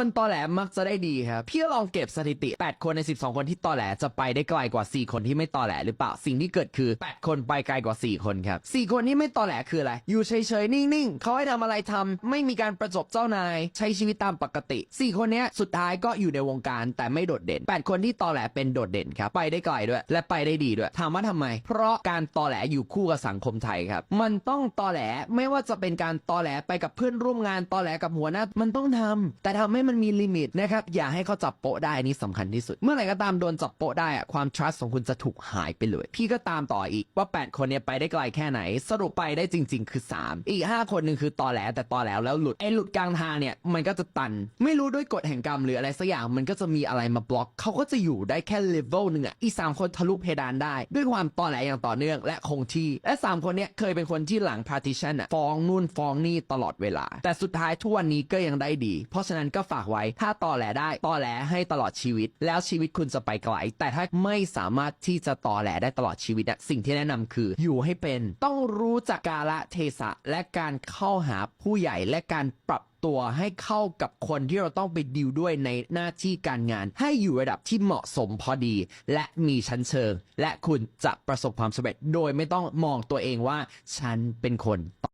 คนตอแหลมักจะได้ดีครับ พี่ลองเก็บสถิติ 8 คนใน 12 คนที่ตอแหลจะไปได้ไกลกว่า 4 คนที่ไม่ตอแหลหรือเปล่า สิ่งที่เกิดคือ 8 คนไปไกลกว่า 4 คนครับ 4 คนที่ไม่ตอแหลคืออะไร อยู่เฉยๆ นิ่งๆ เขาให้ทำอะไรทำไม่มีการประจบเจ้านาย ใช้ชีวิตตามปกติ 4 คนนี้สุดท้ายก็อยู่ในวงการแต่ไม่โดดเด่น 8 คนที่ตอแหลเป็นโดดเด่นครับ ไปได้ไกลด้วย และไปได้ดีด้วย ถามว่าทำไม เพราะการตอแหลอยู่คู่กับสังคมไทยครับ มันต้องตอแหลไม่ว่าจะเป็นการตอแหลไปกับเพื่อนร่วมงาน ตอแหลกับหัวหน้า มันต้องทำแต่ทำให้มันมีลิมิตนะครับอย่าให้เขาจับโปะได้อันนี่สำคัญที่สุด เมื่อไหร่ก็ตามโดนจับโปะได้อะความ trust ของคุณจะถูกหายไปเลย พี่ก็ตามต่ออีกว่า 8 คนเนี้ยไปได้ไกลแค่ไหน สรุปไปได้จริง ๆ คือ 3 อีก 5 คนหนึ่งคือตอแหลแต่ตอแหลแล้วหลุดไอ้หลุดกลางทางเนี่ยมันก็จะตัน ไม่รู้ด้วยกฎแห่งกรรมหรืออะไรสักอย่างมันก็จะมีอะไรมาบล็อกเขาก็จะอยู่ได้แค่เลเวลหนึ่งอะอีสามคนทะลุเพดานได้ ด้วยความตอแหลอย่างต่อเนื่อง และคงที่และสามคนเนี้ยเคยเป็นคนที่หลัง partition อะฟ้องนู่นฟ้องนี่ตลอดเวลา แต่สุดท้ายทุกวันนี้ก็ยังได้ดี เพราะฉะนั้นก็ฝากไว้ ถ้าตอแหลได้ตอแหลให้ตลอดชีวิต แล้วชีวิตคุณจะไปไกลแต่ถ้าไม่สามารถที่จะตอแหลได้ตลอดชีวิตอะสิ่งที่แนะนำคืออยู่ให้เป็น ต้องรู้จักกาละเทศะและการเข้าหาผู้ใหญ่และการปรับตัวให้เข้ากับคนที่เราต้องไปดิวด้วยในหน้าที่การงาน ให้อยู่ระดับที่เหมาะสมพอดี และมีชั้นเชิง และคุณจะประสบความสำเร็จโดยไม่ต้องมองตัวเองว่า ฉันเป็นคน